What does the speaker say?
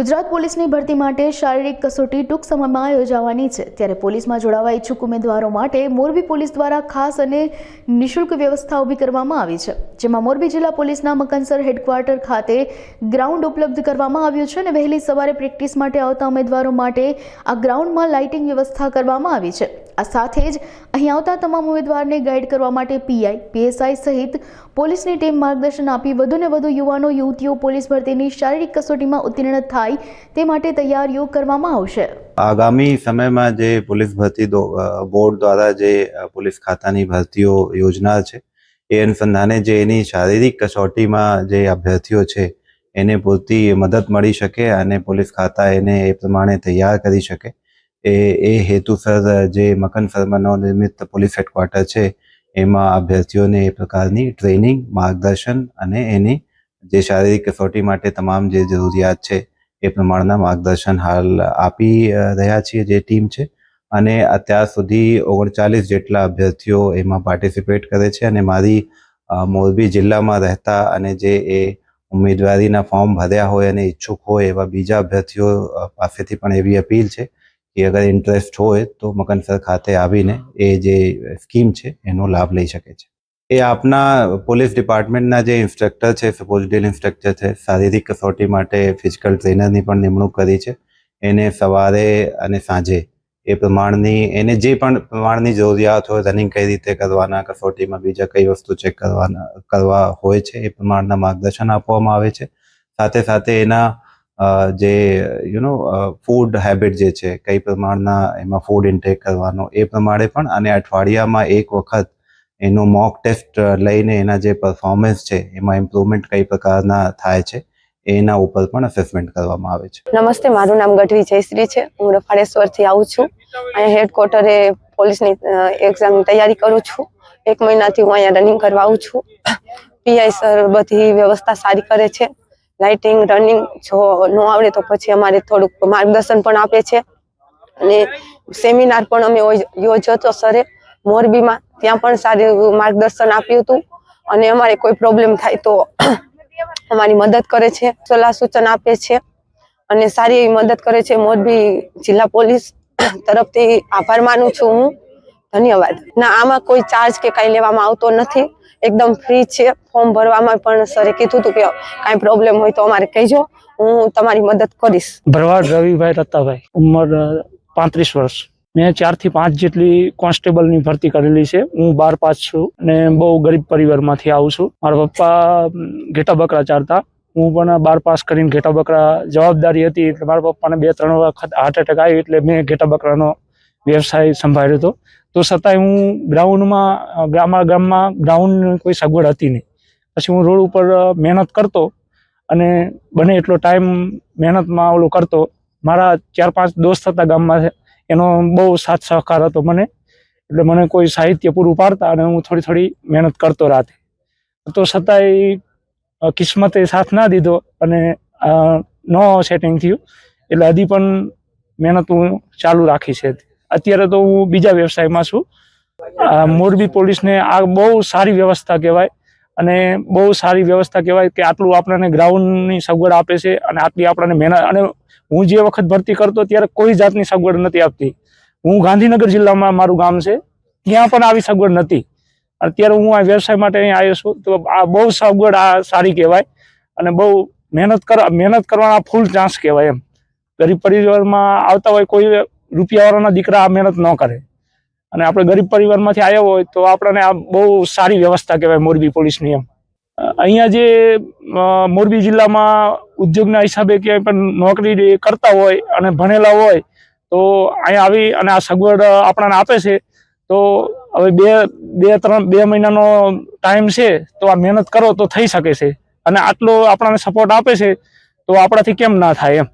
ગુજરાત પોલીસની ભરતી માટે શારીરિક કસોટી ટૂંક સમયમાં યોજાવાની છે. ત્યારે પોલીસમાં જોડાવા ઈચ્છુક ઉમેદવારો માટે મોરબી પોલીસ દ્વારા ખાસ અને નિઃશુલ્ક વ્યવસ્થા ઊભી કરવામાં આવી છે. જેમાં મોરબી જિલ્લા પોલીસના મકનસર હેડક્વાર્ટર ખાતે ગ્રાઉન્ડ ઉપલબ્ધ કરવામાં આવ્યું છે અને વહેલી સવારે પ્રેક્ટિસ માટે આવતા ઉમેદવારો માટે આ ગ્રાઉન્ડમાં લાઇટિંગ વ્યવસ્થા કરવામાં આવી છે. આ સાથે જ અહીં આવતા તમામ ઉમેદવારને ગાઈડ કરવા માટે પીઆઈ, પીએસઆઈ સહિત પોલીસની ટીમ માર્ગદર્શન આપી વધુને વધુ યુવાનો, યુવતીઓ પોલીસ ભરતીની શારીરિક કસોટીમાં ઉત્તીર્ણ થાય તે માટે તૈયારીઓ કરવામાં આવશે. આગામી સમયમાં જે પોલીસ ભરતી બોર્ડ દ્વારા જે પોલીસ ખાતાની ભરતીઓ યોજના છે, એ અનુસંધાને જે એની શારીરિક કસોટીમાં જે અભ્યર્થીઓ છે, એને પૂરતી મદદ મળી શકે અને પોલીસ ખાતા એને એ પ્રમાણે તૈયાર કરી શકે. એ એ હેતુસર જે મકન ફર્મનો નિર્મિત પોલીસ હેડક્વાર્ટર છે, એમાં અભ્યર્થીઓને એ પ્રકારની ટ્રેનિંગ, માર્ગદર્શન અને એની જે શારીરિક કસોટી માટે તમામ જે જરૂરિયાત છે, એ પ્રમાણના માર્ગદર્શન હાલ આપી રહ્યા છીએ જે ટીમ છે. અને અત્યાર સુધી ઓગણચાલીસ જેટલા અભ્યર્થીઓ એમાં પાર્ટિસિપેટ કરે છે અને મારી મોરબી જિલ્લામાં રહેતા અને જે એ ઉમેદવારીના ફોર્મ ભર્યા હોય અને ઈચ્છુક હોય એવા બીજા અભ્યર્થીઓ પાસેથી પણ એવી અપીલ છે કે અગર ઇન્ટરેસ્ટ હોય તો મકનસર ખાતે આવીને એ જે સ્કીમ છે, એનો લાભ લઈ શકે છે. એ આપના પોલીસ ડિપાર્ટમેન્ટના જે ઇન્સ્ટ્રક્ટર છે સપોઝિટેડ ઇન્સ્ટ્રક્ટર છે, શારીરિક કસોટી માટે ફિઝિકલ ટ્રેનરની પણ નિમણૂક કરી છે. એને સવારે અને સાંજે એ પ્રમાણની, એને જે પણ પ્રમાણની જરૂરિયાત હોય રનિંગ કઈ રીતે કરવાના, કસોટીમાં બીજા કઈ વસ્તુ ચેક કરવાના, કરવા હોય છે, એ પ્રમાણના માર્ગદર્શન આપવામાં આવે છે. સાથે સાથે એના જે યુ નો ફૂડ હેબિટ જે છે, કઈ પ્રમાણના એમાં ફૂડ ઇન્ટેક કરવાનો, એ પ્રમાણે પણ અને અઠવાડિયામાં એક વખત એનો મોક ટેસ્ટ લઈને એના જે પરફોર્મન્સ છે, એમાં ઇમ્પ્રુવમેન્ટ કઈ પ્રકારના થાય છે, એના ઉપર પણ અસેસમેન્ટ કરવામાં આવે છે. નમસ્તે, મારું નામ ગઢવી જયશ્રી છે. હું રફાળેશ્વરથી આવું છું. અહીંયા હેડક્વાર્ટરે પોલીસની એક્ઝામની તૈયારી કરું છું. એક મહિનાથી હું અહીંયા રનિંગ કરવા આવું છું. પીઆઈ સર બધી વ્યવસ્થા સારી કરે છે. લાઇટિંગ, રનિંગ જો ન આવડે તો પછી અમારે થોડુંક માર્ગદર્શન પણ આપે છે. અને સેમિનાર પણ અમે યોજ- યોજ્યો હતો સરે મોરબીમાં. ત્યાં પણ સારું માર્ગદર્શન આપ્યું હતું અને અમારે કોઈ પ્રોબ્લેમ થાય તો અમારી મદદ કરે છે, સલાહ સૂચન આપે છે. અને સારી એવી મદદ કરે છે મોરબી જિલ્લા પોલીસ તરફથી આભાર માનું છું હું. ધન્યવાદ. ના, આમાં કોઈ ચાર્જ કે કાંઈ લેવામાં આવતો નથી. એકદમ ફ્રી છે. ફોર્મ ભરવામાં પણ સરે કીધું હતું કે કાંઈ પ્રોબ્લેમ હોય તો અમારે કહેજો. હું તમારી મદદ કરીશ. ભરવાડ રવિભાઈ રત્તાભાઈ, ઉંમર પાંત્રીસ વર્ષ. મેં ચારથી પાંચ જેટલી કોન્સ્ટેબલની ભરતી કરેલી છે. હું બાર પાસ છું અને બહુ ગરીબ પરિવારમાંથી આવું છું. મારા પપ્પા ઘેટા બકરા ચારતા. હું પણ બાર પાસ કરીને ઘેટા બકરા જવાબદારી હતી એટલે મારા પપ્પાને બે ત્રણ વખત હાર્ટ એટેક આવ્યો એટલે મેં ઘેટા બકરાનો વ્યવસાય સંભાળ્યો હતો. તો છતાંય હું ગ્રાઉન્ડમાં ગ્રામા ગામમાં ગ્રાઉન્ડની કોઈ સગવડ હતી નહીં. પછી હું રોડ ઉપર મહેનત કરતો અને બને એટલો ટાઈમ મહેનતમાં ઓલું કરતો. મારા ચાર પાંચ દોસ્ત હતા ગામમાં એનો બહુ સાથ સહકાર હતો મને. એટલે મને કોઈ સાહિત્ય પૂરું પાડતા અને હું થોડી થોડી મહેનત કરતો રાતે. તો છતાંય કિસ્મતે સાથ ના દીધો અને ન સેટિંગ થયું. એટલે હજી પણ મહેનત હું ચાલુ રાખી છે. અત્યારે તો હું બીજા વ્યવસાયમાં છું. મોરબી પોલીસને આ બહુ સારી વ્યવસ્થા કહેવાય અને બહુ સારી વ્યવસ્થા કહેવાય કે આટલું આપણને ગ્રાઉન્ડની સગવડ આપે છે અને આટલી આપણને મહેનત અને હું જે વખત ભરતી કરતો ત્યારે કોઈ જાતની સગવડ નથી આપતી હું ગાંધીનગર જિલ્લામાં મારું ગામ છે, ત્યાં પણ આવી સગવડ નથી. અત્યારે હું આ વ્યવસાય માટે અહીં આવ્યો છું, તો આ બહુ સગવડ આ સારી કહેવાય અને બહુ મહેનત કર, મહેનત કરવાના ફૂલ ચાન્સ કહેવાય એમ. ગરીબ પરિવારમાં આવતા હોય કોઈ રૂપિયાવાળાના દીકરા આ મહેનત ન કરે. અને આપણે ગરીબ પરિવારમાંથી આવ્યા હોય તો આપણને આ બહુ સારી વ્યવસ્થા કહેવાય મોરબી પોલીસની એમ. અહીંયા જે મોરબી જિલ્લામાં ઉદ્યોગના હિસાબે ક્યાંય પણ નોકરી કરતા હોય અને ભણેલા હોય તો અહીંયા આવી અને આ સગવડ આપણને આપે છે, તો હવે બે બે, ત્રણ, બે મહિનાનો ટાઈમ છે તો આ મહેનત કરો તો થઈ શકે છે. અને આટલો આપણને સપોર્ટ આપે છે તો આપણાથી કેમ ના થાય એમ.